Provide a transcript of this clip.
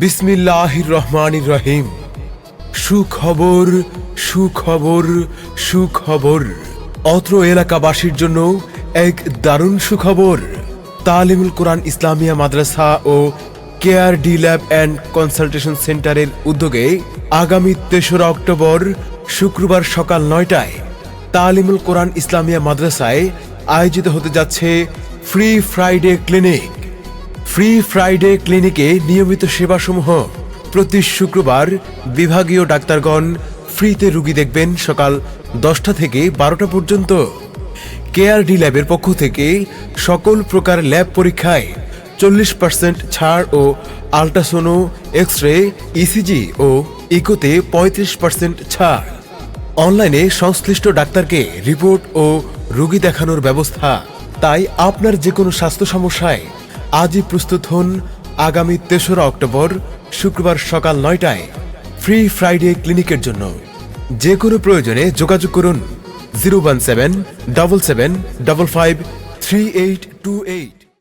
বিসমিল্লাহির রহমানির রহিম সুখবর সুখবর সুখবর। অত্র এলাকাবাসীর জন্য এক দারুণ সুখবর। তালিমুল কোরআন ইসলামিয়া মাদ্রাসা ও care D lab and consultation সেন্টারের উদ্যোগে আগামী তেসরা অক্টোবর শুক্রবার সকাল নয়টায় তালিমুল কোরআন ইসলামিয়া মাদ্রাসায় আয়োজিত হতে যাচ্ছে free Friday clinic. Free Friday ক্লিনিকে নিয়মিত সেবাসমূহ। প্রতি শুক্রবার বিভাগীয় ডাক্তারগণ ফ্রিতে রুগী দেখবেন সকাল দশটা থেকে বারোটা পর্যন্ত। কেআরডি ল্যাবের পক্ষ থেকে সকল প্রকার ল্যাব পরীক্ষায় চল্লিশ পার্সেন্ট ছাড় ও আল্ট্রাসোনো এক্স রে ইসিজি ও ইকোতে পঁয়ত্রিশ পার্সেন্ট ছাড়। অনলাইনে সংশ্লিষ্ট ডাক্তারকে রিপোর্ট ও রুগী দেখানোর ব্যবস্থা। তাই আপনার যে কোনো স্বাস্থ্য সমস্যায় আজই প্রস্তুত হন আগামী তেসরা অক্টোবর শুক্রবার সকাল নয়টায় ফ্রি ফ্রাইডে ক্লিনিকের জন্য। যে কোনো প্রয়োজনে যোগাযোগ করুন। Zero one seven double seven double five three eight two eight.